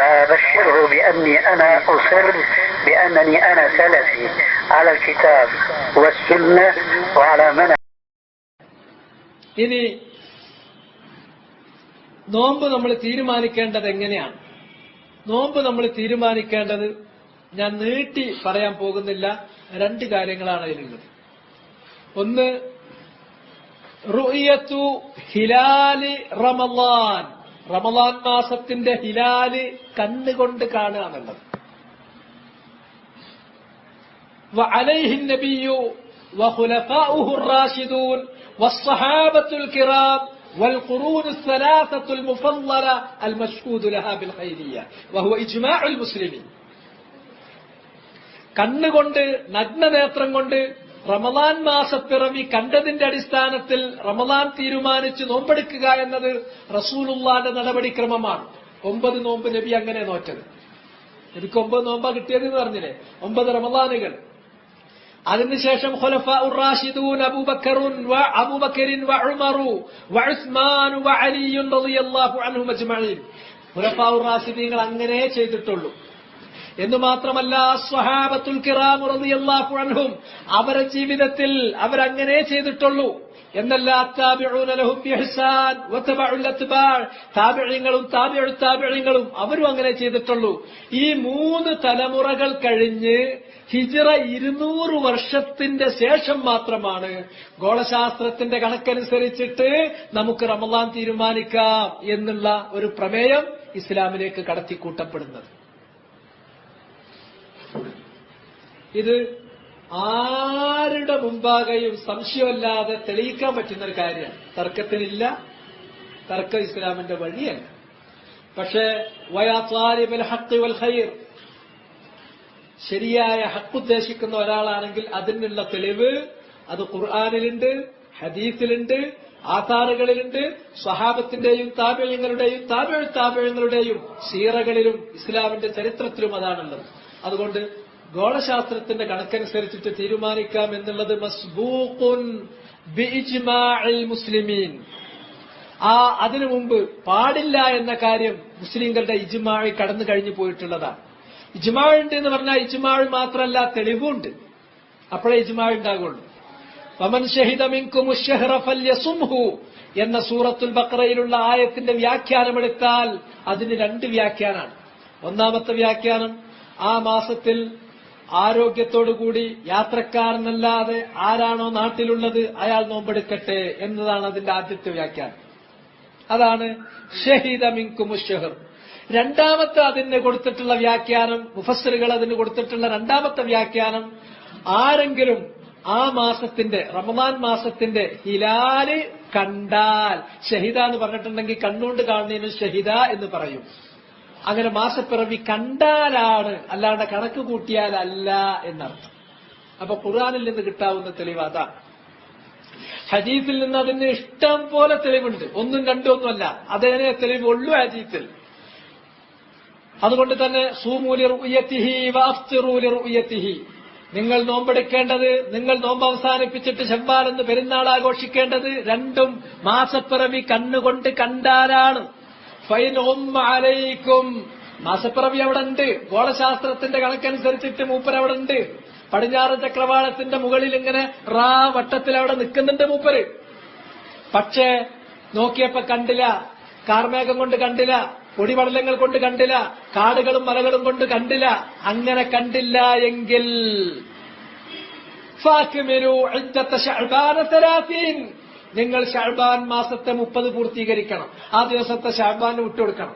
فبشره بأني أنا أصر بأنني أنا سلفي على الكتاب والسنة وعلى منهج ഇനി നോമ്പ് നമ്മൾ തീരുമാനിക്കേണ്ടത് എങ്ങനെയാണ് നോമ്പ് നമ്മൾ തീരുമാനിക്കേണ്ടത് ഞാൻ നീട്ടി പറയാൻ പോകുന്നില്ല രണ്ട് കാര്യങ്ങളാണ് അതിലുള്ളത് ഒന്ന് റുയത്തു ഹിലാല് റമലാൻ റമലാൻ മാസത്തിന്റെ ഹിലാല് കണ്ണുകൊണ്ട് കാണുക എന്നുള്ളത് وعليه النبي وخلفاؤه الراشدون والصحابة الكرام والقرون الثلاثة المفضلة المشهود لها بالخيرية وهو إجماع المسلمين കണ്ണുകൊണ്ട് നഗ്നനേത്രം കൊണ്ട് റമദാൻ മാസപ്പിറവി കണ്ടതിന്റെ അടിസ്ഥാനത്തിൽ റമദാൻ തീരുമാനിച്ച് നോമ്പെടുക്കുക എന്നത് റസൂലുള്ളാന്റെ നടപടിക്രമമാണ്. ഒമ്പത് നോമ്പ് നബി അങ്ങനെ നോറ്റത്. നബിക്ക് ഒമ്പത് നോമ്പ കിട്ടിയത് എന്ന് പറഞ്ഞില്ലേ? ഒമ്പത് റമദാനുകൾ. അതിനുശേഷം അങ്ങനെ ചെയ്തിട്ടുള്ളൂ. എന്ന് മാത്രമല്ല സ്വഹാബത്തുൽ കിറാം റളിയല്ലാഹു അവരുടെ ജീവിതത്തിൽ അവരങ്ങനെ ചെയ്തിട്ടുള്ളൂ. എന്നല്ല അവരും അങ്ങനെ ചെയ്തിട്ടുള്ളൂ. ഈ മൂന്ന് തലമുറകൾ കഴിഞ്ഞ് ഹിജ്റ ഇരുന്നൂറ് വർഷത്തിന്റെ ശേഷം മാത്രമാണ് ഗോളശാസ്ത്രത്തിന്റെ കണക്കനുസരിച്ചിട്ട് നമുക്ക് റമദാൻ തീരുമാനിക്കാം എന്നുള്ള ഒരു പ്രമേയം ഇസ്ലാമിലേക്ക് കടത്തിക്കൂട്ടപ്പെടുന്നത്. ഇത് ആരുടെ മുമ്പാകെയും സംശയമല്ലാതെ തെളിയിക്കാൻ പറ്റുന്ന ഒരു കാര്യമാണ്. തർക്കത്തിനില്ല. തർക്ക ഇസ്ലാമിന്റെ വഴിയല്ല. പക്ഷേ ഖൈർ. ശരിയായ ഹക്ക് ഉദ്ദേശിക്കുന്ന ഒരാളാണെങ്കിൽ അതിനുള്ള തെളിവ് അത് ഖുർആാനിലുണ്ട് ഹദീസിലുണ്ട് ആധാറുകളിലുണ്ട് സ്വഹാബത്തിന്റെയും താപേയങ്ങളുടെയും താപഴ താപേയങ്ങളുടെയും സീറകളിലും ഇസ്ലാമിന്റെ ചരിത്രത്തിലും അതാണുള്ളത്. അതുകൊണ്ട് ഗോളശാസ്ത്രത്തിന്റെ കണക്കനുസരിച്ചിട്ട് തീരുമാനിക്കാം എന്നുള്ളത് മസ്ബൂഖുൻ മുസ്ലിമീൻ. ആ അതിനു മുമ്പ് പാടില്ല എന്ന കാര്യം മുസ്ലിങ്ങളുടെ ഇജ്മാഴി കടന്നു കഴിഞ്ഞു പോയിട്ടുള്ളതാണ്. ഇജ്മാഴുണ്ട് എന്ന് പറഞ്ഞാൽ ഇജ്മാഴ് മാത്രമല്ല തെളിവുണ്ട് അപ്പോഴേ ഇജ്മാഴ് ഉണ്ടാകുള്ളൂ വമൻ ഷഹിദ മിൻകും ഉശ്ശഹ്റ ഫല്യസുംഹു എന്ന സൂറത്തുൽ ബഖറയിലുള്ള ആയത്തിന്റെ വ്യാഖ്യാനം എടുത്താൽ അതിന് രണ്ട് വ്യാഖ്യാനാണ്. ഒന്നാമത്തെ വ്യാഖ്യാനം ആ മാസത്തിൽ ആരോഗ്യത്തോടുകൂടി യാത്രക്കാരനല്ലാതെ ആരാണോ നാട്ടിലുള്ളത് അയാൾ നോമ്പെടുക്കട്ടെ എന്നതാണ് അതിന്റെ ആദ്യത്തെ വ്യാഖ്യാനം. അതാണ് ഷഹീദ മിൻകും ഉശ്ശഹർ രണ്ടാമത്തെ അതിന് കൊടുത്തിട്ടുള്ള വ്യാഖ്യാനം മുഫസ്സിറുകൾ അതിന് കൊടുത്തിട്ടുള്ള രണ്ടാമത്തെ വ്യാഖ്യാനം ആരെങ്കിലും ആ മാസത്തിന്റെ റമദാൻ മാസത്തിന്റെ ഹിലാൽ കണ്ടാൽ ഷഹിദ എന്ന് പറഞ്ഞിട്ടുണ്ടെങ്കിൽ കണ്ണുകൊണ്ട് കാണുന്നതിന് ഷഹിദ എന്ന് പറയും. അങ്ങനെ മാസപ്പിറവി കണ്ടാലാണ് അല്ലാണ്ട് കണക്ക് കൂട്ടിയാലല്ല എന്നർത്ഥം. അപ്പൊ ഖുർആാനിൽ നിന്ന് കിട്ടാവുന്ന തെളിവ് അതാണ് നിന്ന് അതിന് ഇഷ്ടം പോലെ തെളിവുണ്ട്. ഒന്നും രണ്ടും ഒന്നുമല്ല അതേനെ തെളിവുള്ളൂ ഹദീസിൽ. അതുകൊണ്ട് തന്നെ സൂമൂലി റുയത്തിഹി വാഫ്തിറൂലി റുയത്തിഹി നിങ്ങൾ നോമ്പെടുക്കേണ്ടത് നിങ്ങൾ നോമ്പ് അവസാനിപ്പിച്ചിട്ട് ചെമ്പാലെന്ന് പെരുന്നാൾ ആഘോഷിക്കേണ്ടത് രണ്ടും മാസപ്പിറവി കണ്ണുകൊണ്ട് കണ്ടാലാണ്. ഫൈൻ മാസപ്പിറവി അവിടെ ഉണ്ട് ഗോളശാസ്ത്രത്തിന്റെ കണക്കനുസരിച്ചിട്ട് മൂപ്പർ അവിടെ ഉണ്ട് പടിഞ്ഞാറ് ചക്രവാളത്തിന്റെ മുകളിൽ ഇങ്ങനെ റാ വട്ടത്തിൽ അവിടെ നിൽക്കുന്നുണ്ട് മൂപ്പര്. പക്ഷേ നോക്കിയപ്പോ കണ്ടില്ല. കാർമേഘം കൊണ്ട് കണ്ടില്ല. പൊടിപടലങ്ങൾ കൊണ്ട് കണ്ടില്ല. കാടുകളും മലകളും കൊണ്ട് കണ്ടില്ല. അങ്ങനെ കണ്ടില്ല എങ്കിൽ. നിങ്ങൾ ഷാബാൻ മാസത്തെ മുപ്പത് പൂർത്തീകരിക്കണം. ആ ദിവസത്തെ ഷാബാന് വിട്ടുകൊടുക്കണം.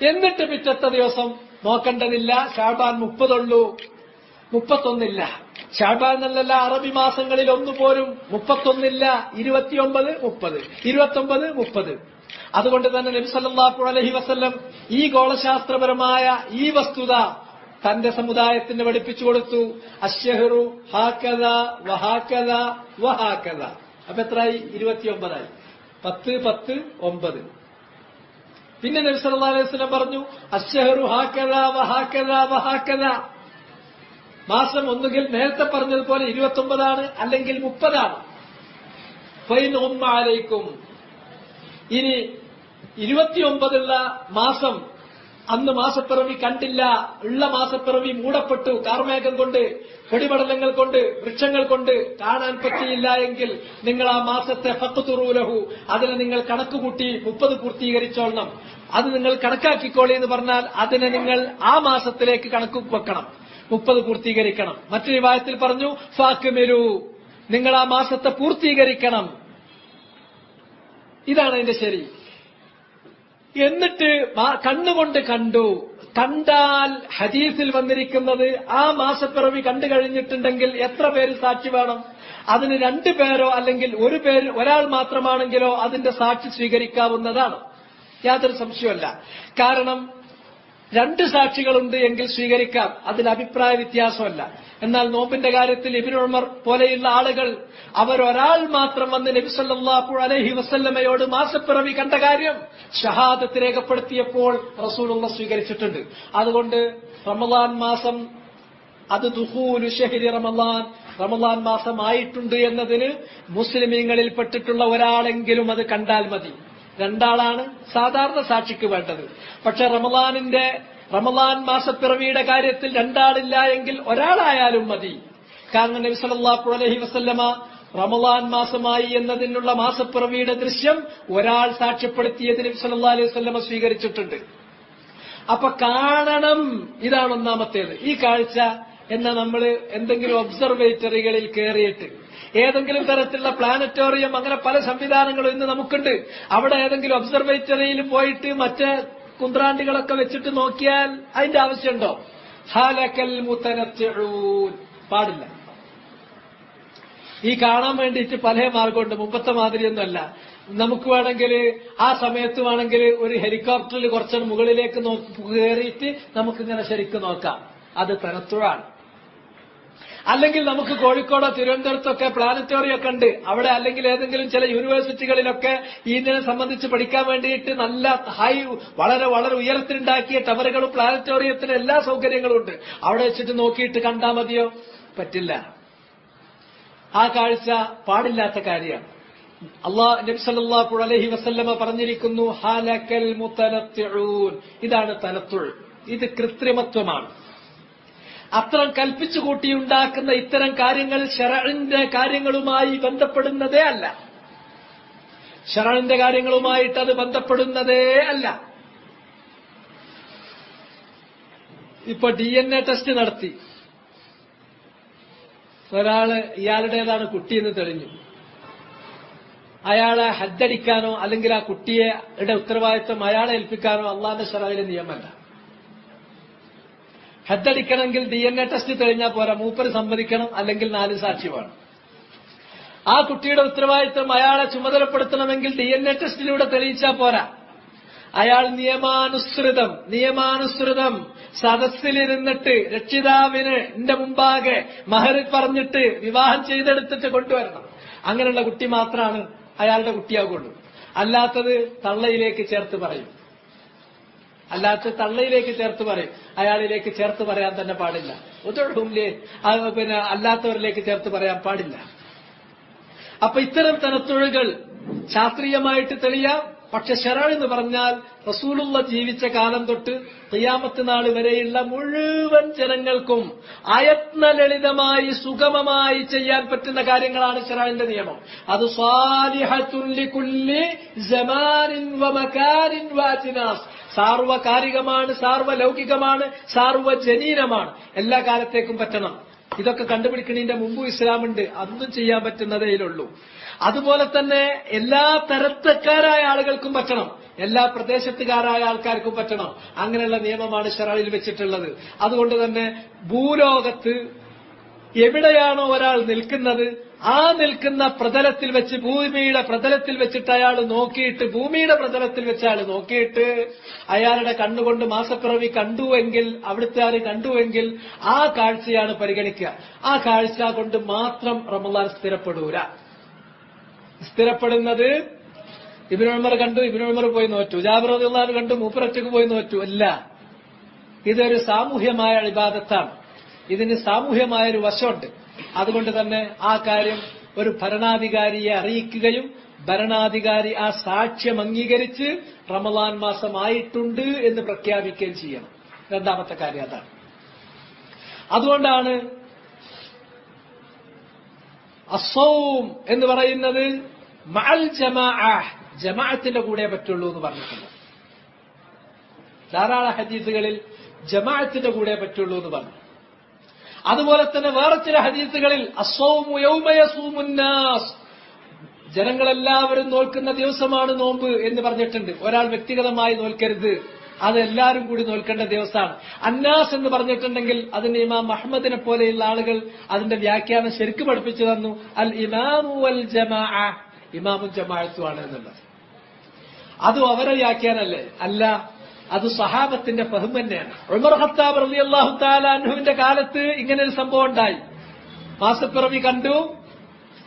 എന്നിട്ട് പിറ്റത്തെ ദിവസം നോക്കേണ്ടതില്ല ഷാബാൻ മുപ്പതുള്ളൂ മുപ്പത്തൊന്നില്ല. ഷാബാൻ എന്നല്ല അറബി മാസങ്ങളിൽ ഒന്നുപോലും മുപ്പത്തൊന്നില്ല ഇരുപത്തിയൊമ്പത് മുപ്പത്. ഇരുപത്തൊമ്പത് മുപ്പത്. അതുകൊണ്ട് തന്നെ നബി അലഹി വസല്ലം ഈ ഗോളശാസ്ത്രപരമായ ഈ വസ്തുത തന്റെ സമുദായത്തിന് പഠിപ്പിച്ചു കൊടുത്തു. അശ്യഹറു ഹാക്കത വഹാക്കത വഹാക്കത അപ്പൊ എത്രയായി? ഇരുപത്തിയൊമ്പതായി. പത്ത് പത്ത് ഒമ്പത്. പിന്നെ നബി പറഞ്ഞു അശ്യഹറു ഹാക്കത വഹാക്കത വഹാക്കത മാസം ഒന്നുകിൽ നേരത്തെ പറഞ്ഞതുപോലെ ഇരുപത്തൊമ്പതാണ് അല്ലെങ്കിൽ മുപ്പതാണ്. ഫൈൻ ഇനി ഇരുപത്തിയൊമ്പതുള്ള മാസം അന്ന് മാസപ്പിറവി കണ്ടില്ല. ഉള്ള മാസപ്പിറവി മൂടപ്പെട്ടു. കാർമേഘം കൊണ്ട് പൊടിപടലങ്ങൾ കൊണ്ട് വൃക്ഷങ്ങൾ കൊണ്ട് കാണാൻ പറ്റിയില്ല എങ്കിൽ നിങ്ങൾ ആ മാസത്തെ ഫക്കുതുറൂലഹു അതിനെ നിങ്ങൾ കണക്കുകൂട്ടി മുപ്പത് പൂർത്തീകരിച്ചോളണം. അത് നിങ്ങൾ കണക്കാക്കിക്കോളി എന്ന് പറഞ്ഞാൽ അതിനെ നിങ്ങൾ ആ മാസത്തിലേക്ക് കണക്ക് വെക്കണം. മുപ്പത് പൂർത്തീകരിക്കണം. മറ്റൊരു വിഭാഗത്തിൽ പറഞ്ഞു ഫാക്കുമെരു നിങ്ങൾ ആ മാസത്തെ പൂർത്തീകരിക്കണം. ഇതാണ് അതിന്റെ ശരി. എന്നിട്ട് കണ്ണുകൊണ്ട് കണ്ടു. കണ്ടാൽ ഹദീസിൽ വന്നിരിക്കുന്നത് ആ മാസപ്പിറവി കണ്ടു കഴിഞ്ഞിട്ടുണ്ടെങ്കിൽ എത്ര പേര് സാക്ഷി വേണം? അതിന് രണ്ടു പേരോ അല്ലെങ്കിൽ ഒരു പേര് ഒരാൾ മാത്രമാണെങ്കിലോ അതിന്റെ സാക്ഷി സ്വീകരിക്കാവുന്നതാണ്. യാതൊരു സംശയമല്ല കാരണം രണ്ട് സാക്ഷികളുണ്ട് എങ്കിൽ സ്വീകരിക്കാം. അതിൽ അഭിപ്രായ വ്യത്യാസമല്ല. എന്നാൽ നോമ്പിന്റെ കാര്യത്തിൽ ഇബിനുമർ പോലെയുള്ള ആളുകൾ അവരൊരാൾ മാത്രം വന്ന് നബി അലഹി വസല്ലമയോട് മാസപ്പിറവി കണ്ട കാര്യം ഷഹാദത്ത് രേഖപ്പെടുത്തിയപ്പോൾ റസൂലുള്ള സ്വീകരിച്ചിട്ടുണ്ട്. അതുകൊണ്ട് റമദാൻ മാസം അത് ദുഹൂലു ഷഹരി റമദാൻ റമദാൻ മാസമായിട്ടുണ്ട് എന്നതിന് മുസ്ലിമീങ്ങളിൽ പെട്ടിട്ടുള്ള ഒരാളെങ്കിലും അത് കണ്ടാൽ മതി. രണ്ടാളാണ് സാധാരണ സാക്ഷിക്ക് വേണ്ടത്. പക്ഷെ റമദാനിന്റെ റമദാൻ മാസപ്പിറവിയുടെ കാര്യത്തിൽ രണ്ടാളില്ല എങ്കിൽ ഒരാളായാലും മതി. കാരണം നബി സല്ലല്ലാഹു അലൈഹി വസല്ലമ റമദാൻ മാസമായി എന്നതിനുള്ള മാസപ്പിറവിയുടെ ദൃശ്യം ഒരാൾ സാക്ഷ്യപ്പെടുത്തിയത് നബി സല്ലല്ലാഹു അലൈഹി വസല്ലമ സ്വീകരിച്ചിട്ടുണ്ട്. അപ്പൊ കാണണം ഇതാണ് ഒന്നാമത്തേത്. ഈ കാഴ്ച എന്ന നമ്മൾ എന്തെങ്കിലും ഒബ്സർവേറ്ററികളിൽ കയറിയിട്ട് ഏതെങ്കിലും തരത്തിലുള്ള പ്ലാനറ്റോറിയം അങ്ങനെ പല സംവിധാനങ്ങളും ഇന്ന് നമുക്കുണ്ട്. അവിടെ ഏതെങ്കിലും ഒബ്സർവേറ്ററിയിൽ പോയിട്ട് മറ്റേ കുന്ത്രാണ്ടികളൊക്കെ വെച്ചിട്ട് നോക്കിയാൽ അതിന്റെ ആവശ്യമുണ്ടോ? ഹാലക്കൽ മുത്തനത്തിഴൂൻ പാടില്ല. ഈ കാണാൻ വേണ്ടിയിട്ട് പല മാർഗമുണ്ട്. മുമ്പത്തെ മാതിരിയൊന്നുമല്ല. നമുക്ക് വേണമെങ്കിൽ ആ സമയത്ത് വേണമെങ്കിൽ ഒരു ഹെലികോപ്റ്ററിൽ കുറച്ച് മുകളിലേക്ക് കയറിയിട്ട് നമുക്കിങ്ങനെ ശരിക്കും നോക്കാം. അത് തനത്തുഴാണ് അല്ലെങ്കിൽ നമുക്ക് കോഴിക്കോടോ തിരുവനന്തപുരത്തൊക്കെ പ്ലാനറ്റോറിയം ഒക്കെ ഉണ്ട്. അവിടെ അല്ലെങ്കിൽ ഏതെങ്കിലും ചില യൂണിവേഴ്സിറ്റികളിലൊക്കെ ഇതിനെ സംബന്ധിച്ച് പഠിക്കാൻ വേണ്ടിയിട്ട് നല്ല ഹൈ വളരെ വളരെ ഉയരത്തിലുണ്ടാക്കിയ ടവറുകളും പ്ലാനറ്റോറിയത്തിന് എല്ലാ സൗകര്യങ്ങളും ഉണ്ട്. അവിടെ വെച്ചിട്ട് നോക്കിയിട്ട് കണ്ടാൽ മതിയോ? പറ്റില്ല. ആ കാഴ്ച പാടില്ലാത്ത കാര്യമാണ്. അള്ളാഹ് നബി സല്ലല്ലാഹു അലൈഹി വസല്ലമ പറഞ്ഞിരിക്കുന്നു ഹാലക്കൽ മുത്തലത്തിഴൂൻ ഇതാണ് തലത്തുഴ് ഇത് കൃത്രിമത്വമാണ്. അത്തരം കൽപ്പിച്ചു കൂട്ടിയുണ്ടാക്കുന്ന ഇത്തരം കാര്യങ്ങൾ ഷററിന്റെ കാര്യങ്ങളുമായി ബന്ധപ്പെടുന്നതേ അല്ല. ഷററിന്റെ കാര്യങ്ങളുമായിട്ട് അത് ബന്ധപ്പെടുന്നതേ അല്ല. ഇപ്പൊ ഡി എൻ എ ടെസ്റ്റ് നടത്തി. ഒരാൾ ഇയാളുടേതാണ് കുട്ടിയെന്ന് തെളിഞ്ഞു. അയാളെ ഹദ്ദടിക്കാനോ അല്ലെങ്കിൽ ആ കുട്ടിയെ ഉത്തരവാദിത്വം അയാളെ ഏൽപ്പിക്കാനോ അള്ളാന്റെ ഷറയിലെ നിയമമല്ല. ഹജ്ജടിക്കണമെങ്കിൽ ഡി എൻ എ ടെസ്റ്റ് തെളിഞ്ഞാൽ പോരാ. മൂപ്പര് സമ്മതിക്കണം അല്ലെങ്കിൽ നാല് സാക്ഷി വേണം. ആ കുട്ടിയുടെ ഉത്തരവാദിത്വം അയാളെ ചുമതലപ്പെടുത്തണമെങ്കിൽ ഡി എൻ എ ടെസ്റ്റിലൂടെ തെളിയിച്ചാൽ പോരാ. അയാൾ നിയമാനുസൃതം നിയമാനുസൃതം സദസ്സിലിരുന്നിട്ട് രക്ഷിതാവിന് എന്റെ മുമ്പാകെ മഹർ പറഞ്ഞിട്ട് വിവാഹം ചെയ്തെടുത്തിട്ട് കൊണ്ടുവരണം. അങ്ങനെയുള്ള കുട്ടി മാത്രമാണ് അയാളുടെ കുട്ടിയാകുള്ളൂ. അല്ലാത്തത് തള്ളയിലേക്ക് ചേർത്ത് പറയും. അല്ലാത്ത തള്ളയിലേക്ക് ചേർത്ത് പറയും. അയാളിലേക്ക് ചേർത്ത് പറയാൻ തന്നെ പാടില്ല. ഒതുഴൂല്ലേ പിന്നെ അല്ലാത്തവരിലേക്ക് ചേർത്ത് പറയാൻ പാടില്ല. അപ്പൊ ഇത്തരം തരത്തൊഴുകൾ ശാസ്ത്രീയമായിട്ട് തെളിയാം. പക്ഷെ ഷെറാൾ എന്ന് പറഞ്ഞാൽ റസൂലുള്ള ജീവിച്ച കാലം തൊട്ട് തയ്യാമത്ത് നാൾ വരെയുള്ള മുഴുവൻ ജനങ്ങൾക്കും അയത്ന ലളിതമായി സുഗമമായി ചെയ്യാൻ പറ്റുന്ന കാര്യങ്ങളാണ് ഷെറാളിന്റെ നിയമം. അത് സ്വാലിഹത്തുല്ലിക്കുല്ലി ജമാനിൻ വമകാരിൻ വാജിനാസ് സാർവകാലികമാണ് സാർവലൗകികമാണ് സാർവജനീനമാണ്. എല്ലാ കാലത്തേക്കും പറ്റണം. ഇതൊക്കെ കണ്ടുപിടിക്കുന്നതിന്റെ മുമ്പ് ഇസ്ലാമുണ്ട്. അതൊന്നും ചെയ്യാൻ പറ്റുന്നതേയിലുള്ളൂ അതുപോലെ തന്നെ എല്ലാ തരത്തക്കാരായ ആളുകൾക്കും പറ്റണം. എല്ലാ പ്രദേശത്തുകാരായ ആൾക്കാർക്കും പറ്റണം. അങ്ങനെയുള്ള നിയമമാണ് ഷെറയിൽ വെച്ചിട്ടുള്ളത്. അതുകൊണ്ട് തന്നെ ഭൂലോകത്ത് എവിടെയാണോ ഒരാൾ നിൽക്കുന്നത് ആ നിൽക്കുന്ന പ്രതലത്തിൽ വെച്ച് ഭൂമിയുടെ പ്രതലത്തിൽ വെച്ചിട്ട് അയാൾ നോക്കിയിട്ട് ഭൂമിയുടെ പ്രതലത്തിൽ വെച്ച് അയാൾ നോക്കിയിട്ട് അയാളുടെ കണ്ണുകൊണ്ട് മാസപ്പിറവി കണ്ടുവെങ്കിൽ അവിടുത്തെ ആര് കണ്ടുവെങ്കിൽ ആ കാഴ്ചയാണ് പരിഗണിക്കുക. ആ കാഴ്ച കൊണ്ട് മാത്രം റമദാൻ സ്ഥിരപ്പെടൂല. സ്ഥിരപ്പെടുന്നത് ഇബിനുമർ കണ്ടു ഇബിനുമർ പോയി നോറ്റു. ജാബിറുദ്ദാൻ കണ്ടു മൂപ്പരൊറ്റക്ക് പോയി നോറ്റു. അല്ല. ഇതൊരു സാമൂഹ്യമായ ഇബാദത്താണ്. ഇതിന് സാമൂഹ്യമായ ഒരു വശമുണ്ട്. അതുകൊണ്ട് തന്നെ ആ കാര്യം ഒരു ഭരണാധികാരിയെ അറിയിക്കുകയും ഭരണാധികാരി ആ സാക്ഷ്യം അംഗീകരിച്ച് റമദാൻ മാസമായിട്ടുണ്ട് എന്ന് പ്രഖ്യാപിക്കുകയും ചെയ്യണം. രണ്ടാമത്തെ കാര്യം അതാണ്. അതുകൊണ്ടാണ് അസൗം എന്ന് പറയുന്നത് മഅൽ ജമാ ജമാഅത്തിന്റെ കൂടെ പറ്റുള്ളൂ എന്ന് പറഞ്ഞിട്ടുണ്ട്. ധാരാളം ഹദീസുകളിൽ ജമാഅത്തിന്റെ കൂടെ പറ്റുള്ളൂ എന്ന് പറഞ്ഞു. അതുപോലെ തന്നെ വേറെ ചില ഹദീസുകളിൽ ജനങ്ങളെല്ലാവരും നോൽക്കുന്ന ദിവസമാണ് നോമ്പ് എന്ന് പറഞ്ഞിട്ടുണ്ട്. ഒരാൾ വ്യക്തിഗതമായി നോൽക്കരുത്. അത് എല്ലാവരും കൂടി നോൽക്കേണ്ട ദിവസമാണ്. അന്നാസ് എന്ന് പറഞ്ഞിട്ടുണ്ടെങ്കിൽ അതിന് ഇമാം അഹമ്മദിനെ പോലെയുള്ള ആളുകൾ അതിന്റെ വ്യാഖ്യാനം ശരിക്കും പഠിപ്പിച്ചു തന്നു. അൽ ഇമാമു അൽ ജമാ ഇമാമും ജമാഅത്തുമാണ് എന്നുള്ളത്. അതും അവരെ വ്യാഖ്യാനല്ലേ അല്ല അത് സഹാബത്തിന്റെ ഫഹം തന്നെയാണ്. ഉമർ ഖത്താബ് റലി അള്ളാഹു താലാൻഹുവിന്റെ കാലത്ത് ഇങ്ങനെ ഒരു സംഭവം ഉണ്ടായി. മാസപ്പിറവി കണ്ടു.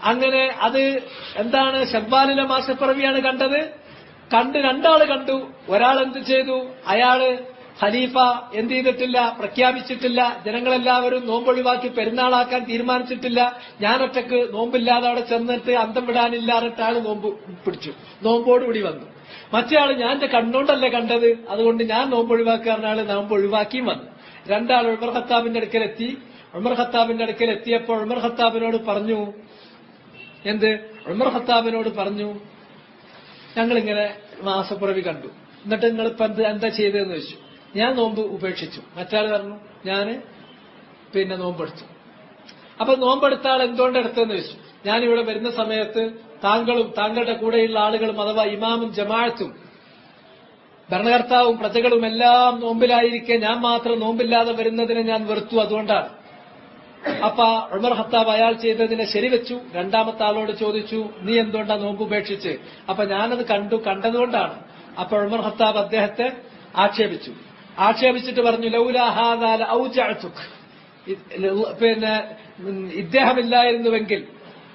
അങ്ങനെ അത് എന്താണ് ഷബ്ബാലിലെ മാസപ്പിറവിയാണ് കണ്ടത്. കണ്ട് രണ്ടാൾ കണ്ടു. ഒരാൾ എന്ത് ചെയ്തു? അയാൾ ഖലീഫ എന്ത് ചെയ്തിട്ടില്ല? പ്രഖ്യാപിച്ചിട്ടില്ല. ജനങ്ങളെല്ലാവരും നോമ്പൊഴിവാക്കി പെരുന്നാളാക്കാൻ തീരുമാനിച്ചിട്ടില്ല. ഞാനൊറ്റക്ക് നോമ്പില്ലാതെ അവിടെ ചെന്നിട്ട് അന്തം വിടാനില്ലാറിട്ടാണ് നോമ്പ് പിടിച്ചു. നോമ്പോടുകൂടി വന്നു. മറ്റേ ആൾ ഞാൻ എന്റെ കണ്ണോണ്ടല്ലേ കണ്ടത്? അതുകൊണ്ട് ഞാൻ നോമ്പ് ഒഴിവാക്കാറിനാൾ നോമ്പ് ഒഴിവാക്കിയും വന്നു. രണ്ടാൾ ഉമർ ഖത്താബിന്റെ അടുക്കലെത്തി. ഉമർ ഖത്താബിന്റെ അടുക്കൽ എത്തിയപ്പോൾ ഉമർ ഖത്താബിനോട് പറഞ്ഞു എന്ത്? ഉമർ ഖത്താബിനോട് പറഞ്ഞു ഞങ്ങളിങ്ങനെ മാസപ്പിറവി കണ്ടു. എന്നിട്ട് നിങ്ങൾ ഇപ്പൊ എന്ത് എന്താ ചെയ്തതെന്ന് വെച്ചു ഞാൻ നോമ്പ് ഉപേക്ഷിച്ചു. മറ്റാൾ പറഞ്ഞു ഞാൻ പിന്നെ നോമ്പെടുത്തു. അപ്പൊ നോമ്പെടുത്ത ആൾ എന്തുകൊണ്ട് എടുത്തതെന്ന് വെച്ചു ഞാൻ ഇവിടെ വരുന്ന സമയത്ത് താങ്കളും താങ്കളുടെ കൂടെയുള്ള ആളുകളും അഥവാ ഇമാമും ജമാഅത്തും ഭരണകർത്താവും പ്രജകളും എല്ലാം നോമ്പിലായിരിക്കെ ഞാൻ മാത്രം നോമ്പില്ലാതെ വരുന്നതിനെ ഞാൻ വെറുത്തു അതുകൊണ്ടാണ്. അപ്പ ഉമർ ഹത്താബ് അയാൾ ചെയ്തതിനെ ശരിവെച്ചു. രണ്ടാമത്തെ ആളോട് ചോദിച്ചു നീ എന്തുകൊണ്ടാ നോമ്പ് ഉപേക്ഷിച്ച്? അപ്പൊ ഞാനത് കണ്ടു കണ്ടതുകൊണ്ടാണ്. അപ്പൊ ഉമർ ഹത്താബ് അദ്ദേഹത്തെ ആക്ഷേപിച്ചു. ആക്ഷേപിച്ചിട്ട് പറഞ്ഞു ലൗലാഹാദാല പിന്നെ ഇദ്ദേഹമില്ലായിരുന്നുവെങ്കിൽ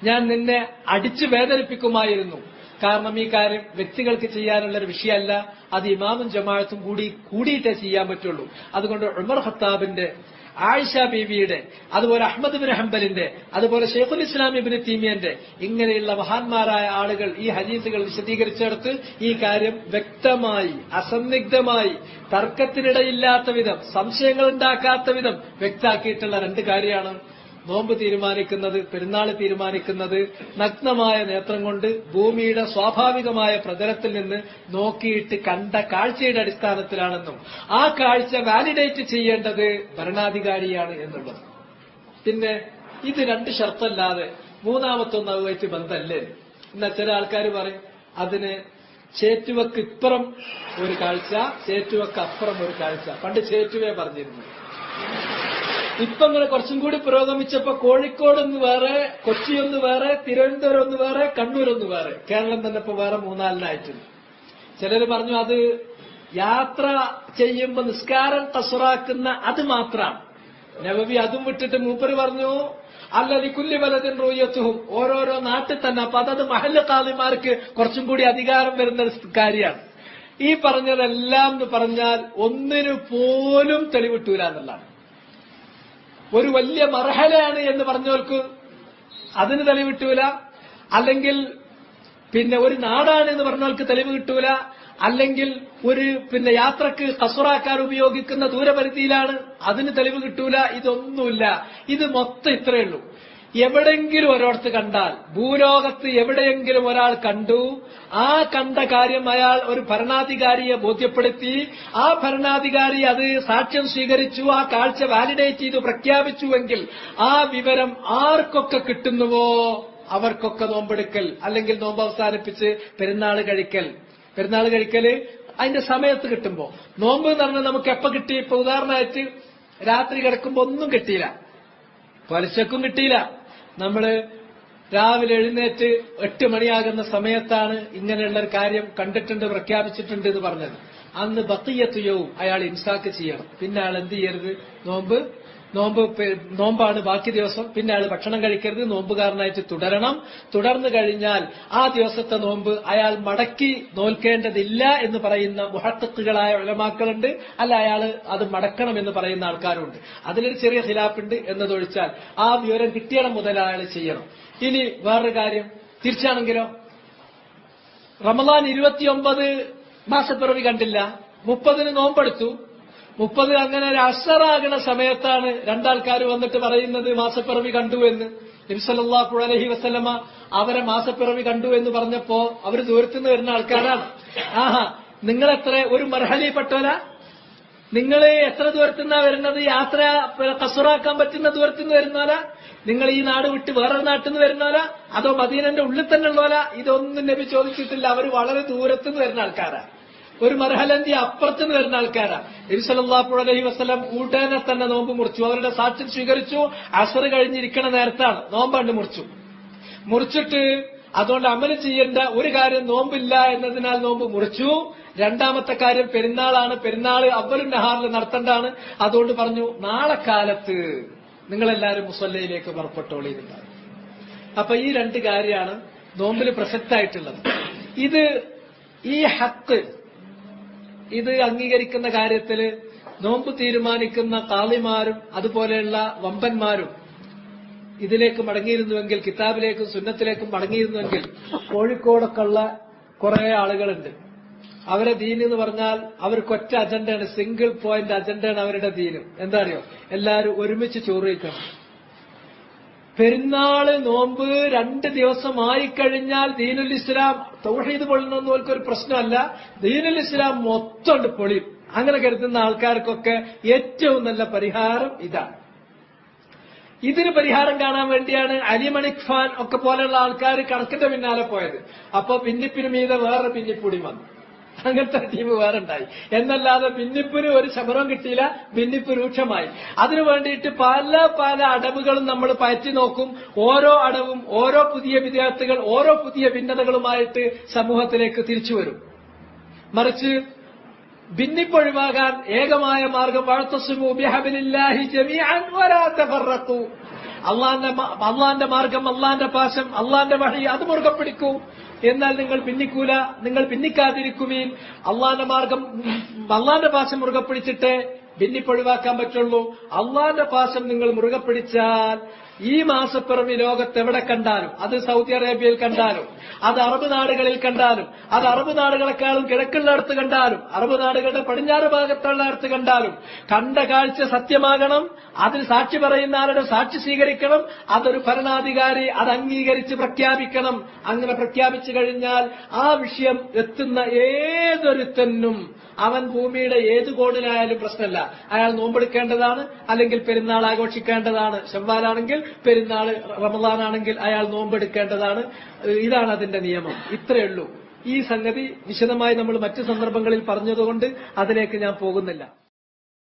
ഞാൻ നിന്നെ അടിച്ചു വേദനിപ്പിക്കുമായിരുന്നു. കാരണം ഈ കാര്യം വ്യക്തികൾക്ക് ചെയ്യാനുള്ള ഒരു വിഷയമല്ല. അത് ഇമാമും ജമാഅത്തും കൂടി കൂടിയിട്ടേ ചെയ്യാൻ പറ്റുള്ളൂ. അതുകൊണ്ട് ഉമർ ഖത്താബിന്റെ ആയിഷ ബീവിയുടെ അതുപോലെ അഹമ്മദ് ബിൻ ഹംബലിന്റെ അതുപോലെ ഷെയ്ഖുൽ ഇസ്ലാം ഇബിൻ തീമിയന്റെ ഇങ്ങനെയുള്ള മഹാന്മാരായ ആളുകൾ ഈ ഹദീസുകൾ വിശദീകരിച്ചെടുത്ത് ഈ കാര്യം വ്യക്തമായി അസന്നിഗ്ധമായി തർക്കത്തിനിടയില്ലാത്ത വിധം സംശയങ്ങൾ ഉണ്ടാക്കാത്ത വിധം വ്യക്താക്കിയിട്ടുള്ള രണ്ട് കാര്യമാണ്. നോമ്പ് തീരുമാനിക്കുന്നത് പെരുന്നാൾ തീരുമാനിക്കുന്നത് നഗ്നമായ നേത്രം കൊണ്ട് ഭൂമിയുടെ സ്വാഭാവികമായ പ്രതലത്തിൽ നിന്ന് നോക്കിയിട്ട് കണ്ട കാഴ്ചയുടെ അടിസ്ഥാനത്തിലാണെന്നും ആ കാഴ്ച വാലിഡേറ്റ് ചെയ്യേണ്ടത് ഭരണാധികാരിയാണ് എന്നുള്ളത്. പിന്നെ ഇത് രണ്ട് ഷർത്തല്ലാതെ മൂന്നാമത്തൊന്ന് അതുമായിട്ട് ബന്ധമല്ലേ എന്നാ ചില ആൾക്കാർ പറയും അതിന് ചേറ്റുവക്ക് ഇപ്പുറം ഒരു കാഴ്ച ചേറ്റുവക്ക് അപ്പുറം ഒരു കാഴ്ച. പണ്ട് ചേറ്റുവേ പറഞ്ഞിരുന്നു. ഇപ്പൊ ഇങ്ങനെ കുറച്ചും കൂടി പുരോഗമിച്ചപ്പോ കോഴിക്കോട് ഒന്ന് വേറെ കൊച്ചി ഒന്ന് വേറെ തിരുവനന്തപുരം ഒന്ന് വേറെ കണ്ണൂർ ഒന്ന് വേറെ. കേരളം തന്നെ ഇപ്പൊ വേറെ മൂന്നാലിനായിട്ടുണ്ട് ചിലര് പറഞ്ഞു അത് യാത്ര ചെയ്യുമ്പോ നിസ്കാരം തസുറാക്കുന്ന അത് മാത്രം. നവവി അതും വിട്ടിട്ട് മൂപ്പര് പറഞ്ഞു അല്ലതി കുല്ലി വലതിൻ റൂയത്തും ഓരോരോ നാട്ടിൽ തന്നെ. അപ്പൊ അതത് മഹൽ കാലിമാർക്ക് കുറച്ചും കൂടി അധികാരം വരുന്ന കാര്യമാണ്. ഈ പറഞ്ഞതെല്ലാം എന്ന് പറഞ്ഞാൽ ഒന്നിനു പോലും തെളിവിട്ടൂല ഒരു വലിയ മർഹലയാണ് എന്ന് പറഞ്ഞവർക്ക് അതിന് തെളിവ് കിട്ടൂല. അല്ലെങ്കിൽ പിന്നെ ഒരു നാടാണ് എന്ന് പറഞ്ഞവർക്ക് തെളിവ് കിട്ടൂല. അല്ലെങ്കിൽ ഒരു പിന്നെ യാത്രയ്ക്ക് കസുറാക്കാൻ ഉപയോഗിക്കുന്ന ദൂരപരിധിയിലാണ് അതിന് തെളിവ് കിട്ടൂല. ഇതൊന്നുമില്ല. ഇത് മൊത്തം ഇത്രയേ ഉള്ളൂ. എവിടെങ്കിലും ഒരിടത്ത് കണ്ടാൽ ഭൂലോകത്ത് എവിടെയെങ്കിലും ഒരാൾ കണ്ടു ആ കണ്ട കാര്യം അയാൾ ഒരു ഭരണാധികാരിയെ ബോധ്യപ്പെടുത്തി ആ ഭരണാധികാരി അത് സാക്ഷ്യം സ്വീകരിച്ചു ആ കാഴ്ച വാലിഡേറ്റ് ചെയ്തു പ്രഖ്യാപിച്ചുവെങ്കിൽ ആ വിവരം ആർക്കൊക്കെ കിട്ടുന്നുവോ? അവർക്കൊക്കെ നോമ്പെടുക്കൽ അല്ലെങ്കിൽ നോമ്പ് അവസാനിപ്പിച്ച് പെരുന്നാൾ കഴിക്കൽ. പെരുന്നാൾ കഴിക്കൽ അതിന്റെ സമയത്ത് കിട്ടുമ്പോ. നോമ്പ് എന്ന് പറഞ്ഞാൽ നമുക്ക് എപ്പോ കിട്ടി? ഇപ്പൊ ഉദാഹരണമായിട്ട് രാത്രി കിടക്കുമ്പോ ഒന്നും കിട്ടിയില്ല. പലിശക്കും കിട്ടിയില്ല. നമ്മൾ രാവിലെ എഴുന്നേറ്റ് എട്ട് മണിയാകുന്ന സമയത്താണ് ഇങ്ങനെയുള്ള ഒരു കാര്യം കണ്ടിട്ടുണ്ട് പ്രഖ്യാപിച്ചിട്ടുണ്ട് എന്ന് പറഞ്ഞത്. അന്ന് ബത്തിയത്തുയവും അയാൾ ഇൻസാക്ക് ചെയ്യണം. പിന്നെ അയാൾ എന്ത് ചെയ്യരുത്? നോമ്പ് നോമ്പ് നോമ്പാണ് ബാക്കി ദിവസം. പിന്നെ അയാൾ ഭക്ഷണം കഴിക്കരുത് നോമ്പുകാരനായിട്ട് തുടരണം. തുടർന്നു കഴിഞ്ഞാൽ ആ ദിവസത്തെ നോമ്പ് അയാൾ മടക്കി നോൽക്കേണ്ടതില്ല എന്ന് പറയുന്ന മുഹത്തത്തുകളായ ഉലമാക്കളുണ്ട്. അല്ല അയാൾ അത് മടക്കണം എന്ന് പറയുന്ന ആൾക്കാരുണ്ട്. അതിലൊരു ചെറിയ ഖിലാഫുണ്ട് എന്നതൊഴിച്ചാൽ ആ വിവരം കിട്ടിയണം മുതൽ അയാൾ ചെയ്യണം. ഇനി വേറൊരു കാര്യം. തിരിച്ചാണെങ്കിലോ? റമദാൻ ഇരുപത്തിയൊമ്പത് മാസപ്പിറവി കണ്ടില്ല. മുപ്പതിന് നോമ്പെടുത്തു. മുപ്പത് അങ്ങനെ ഒരു അഷറാകുന്ന സമയത്താണ് രണ്ടാൾക്കാർ വന്നിട്ട് പറയുന്നത് മാസപ്പിറവി കണ്ടു എന്ന്. നബിസല്ലാഹു അലഹി വസ്ലമ അവരെ മാസപ്പിറവി കണ്ടു എന്ന് പറഞ്ഞപ്പോ അവർ ദൂരത്തുനിന്ന് വരുന്ന ആൾക്കാരാണ്. ആഹാ നിങ്ങളെത്ര ഒരു മർഹലിപ്പെട്ടവരാ? നിങ്ങൾ എത്ര ദൂരത്തുനിന്നാ വരുന്നത്? യാത്ര കസുറാക്കാൻ പറ്റുന്ന ദൂരത്തുനിന്ന് വരുന്നോല നിങ്ങൾ ഈ നാട് വിട്ട് വേറൊരു നാട്ടിൽ നിന്ന് വരുന്നോല അതോ മദീനന്റെ ഉള്ളിൽ തന്നെ ഉള്ളോല ഇതൊന്നും നബി ചോദിച്ചിട്ടില്ല. അവർ വളരെ ദൂരത്തുനിന്ന് വരുന്ന ആൾക്കാരാ. ഒരു മർഹലന്തി അപ്പുറത്തുനിന്ന് വരുന്ന ആൾക്കാരാ. നബിസലാഹു അലഹി വസ്ലം ഉടനെ തന്നെ നോമ്പ് മുറിച്ചു. അവരുടെ സാക്ഷ്യം സ്വീകരിച്ചു. അസർ കഴിഞ്ഞിരിക്കണ നേരത്താണ് നോമ്പണ്ട് മുറിച്ചു. മുറിച്ചിട്ട് അതുകൊണ്ട് അമൽ ചെയ്യേണ്ട ഒരു കാര്യം നോമ്പില്ല എന്നതിനാൽ നോമ്പ് മുറിച്ചു. രണ്ടാമത്തെ കാര്യം പെരുന്നാളാണ്. പെരുന്നാൾ അവലും നഹാറിൽ നടത്തേണ്ടതാണ്. അതുകൊണ്ട് പറഞ്ഞു നാളെ കാലത്ത് നിങ്ങളെല്ലാവരും മുസല്ലയിലേക്ക് പുറപ്പെട്ടോളിയിരുന്നത് അപ്പൊ ഈ രണ്ട് കാര്യമാണ് നോമ്പിൽ പ്രസക്തമായിട്ടുള്ളത്. ഇത് ഈ ഹക്ക് ഇത് അംഗീകരിക്കുന്ന കാര്യത്തിൽ നോമ്പ് തീരുമാനിക്കുന്ന കാളിമാരും അതുപോലെയുള്ള വമ്പന്മാരും ഇതിലേക്ക് മടങ്ങിയിരുന്നുവെങ്കിൽ കിതാബിലേക്കും സുന്നത്തിലേക്കും മടങ്ങിയിരുന്നുവെങ്കിൽ കോഴിക്കോടൊക്കെ ഉള്ള കുറെ ആളുകളുണ്ട്. അവരെ ദീൻ എന്ന് പറഞ്ഞാൽ അവർക്ക് ഒറ്റ അജണ്ടയാണ് സിംഗിൾ പോയിന്റ് അജണ്ടയാണ് അവരുടെ ദീനും. എന്താ അറിയോ? എല്ലാവരും ഒരുമിച്ച് ചോറ് കഴിക്കണം. പെരുന്നാൾ നോമ്പ് രണ്ട് ദിവസമായി കഴിഞ്ഞാൽ ദീനുൽ ഇസ്ലാം തൗഹീദ് പൊള്ളുന്നൊന്നും ഒരു പ്രശ്നമല്ല. ദീനുൽ ഇസ്ലാം മൊത്തം പൊളിയും. അങ്ങനെ കരുതുന്ന ആൾക്കാർക്കൊക്കെ ഏറ്റവും നല്ല പരിഹാരം ഇതാണ്. ഇതിന് പരിഹാരം കാണാൻ വേണ്ടിയാണ് അലിമണിക് ഖാൻ ഒക്കെ പോലെയുള്ള ആൾക്കാർ കണക്കിന്റെ പിന്നാലെ പോയത്. അപ്പൊ ഭിന്നിപ്പിന് മീതെ വേറെ പിന്നിപ്പൂടി വന്നു. അങ്ങനത്തെ ടീം വേറെ ഉണ്ടായി എന്നല്ലാതെ ഭിന്നിപ്പിന് ഒരു ശമനം കിട്ടിയില്ല ഭിന്നിപ്പ് രൂക്ഷമായി. അതിനു വേണ്ടിയിട്ട് പല പല അടവുകളും നമ്മൾ പയറ്റി നോക്കും. ഓരോ അടവും ഓരോ പുതിയ വിദ്യാർത്ഥികൾ ഓരോ പുതിയ ഭിന്നതകളുമായിട്ട് സമൂഹത്തിലേക്ക് തിരിച്ചു വരും. മറിച്ച് ഭിന്നിപ്പൊഴിവാകാൻ ഏകമായ മാർഗം വാഴ്ത്തസുമു ബിഹബിലില്ലാഹി ജമീഅൻ വലാ തഫറഖു. അള്ളാന്റെ അള്ളാന്റെ മാർഗം അള്ളാന്റെ പാശം അള്ളാന്റെ വഴി അത് മുറുകെ പിടിക്കൂ എന്നാൽ നിങ്ങൾ ഭിന്നിക്കൂല നിങ്ങൾ ഭിന്നിക്കാതിരിക്കുമീൻ അള്ളാന്റെ മാർഗം അള്ളാന്റെ പാശം മുറുകെ പിടിച്ചിട്ട് ഭിന്നിപ്പൊഴിവാക്കാൻ പറ്റുള്ളൂ. അള്ളാന്റെ പാശം നിങ്ങൾ മുറുകെ പിടിച്ചാൽ ഈ മാസപ്പിറവി ലോകത്ത് എവിടെ കണ്ടാലും അത് സൗദി അറേബ്യയിൽ കണ്ടാലും അത് അറബ് നാടുകളിൽ കണ്ടാലും അത് അറബ് നാടുകളെക്കാളും കിഴക്കുള്ളിടത്ത് കണ്ടാലും അറബ് നാടുകളുടെ പടിഞ്ഞാറ് ഭാഗത്തുള്ള അടുത്ത് കണ്ടാലും കണ്ട കാഴ്ച സത്യമാകണം അതിൽ സാക്ഷി പറയുന്ന ആരുടെ സാക്ഷി സ്വീകരിക്കണം അതൊരു ഭരണാധികാരി അത് അംഗീകരിച്ച് പ്രഖ്യാപിക്കണം. അങ്ങനെ പ്രഖ്യാപിച്ചു കഴിഞ്ഞാൽ ആ വിഷയം എത്തുന്ന ഏതൊരുത്തനും അവൻ ഭൂമിയുടെ ഏത് കോണിലായാലും പ്രശ്നമല്ല. അയാൾ നോമ്പെടുക്കേണ്ടതാണ് അല്ലെങ്കിൽ പെരുന്നാൾ ആഘോഷിക്കേണ്ടതാണ്. ഷവ്വാലാണെങ്കിൽ പെരുന്നാൾ റമദാനാണെങ്കിൽ അയാൾ നോമ്പെടുക്കേണ്ടതാണ്. ഇതാണ് അതിന്റെ നിയമം. ഇത്രയേ ഉള്ളൂ. ഈ സംഗതി വിശദമായി നമ്മൾ മറ്റു സന്ദർഭങ്ങളിൽ പറഞ്ഞതുകൊണ്ട് അതിലേക്ക് ഞാൻ പോകുന്നില്ല.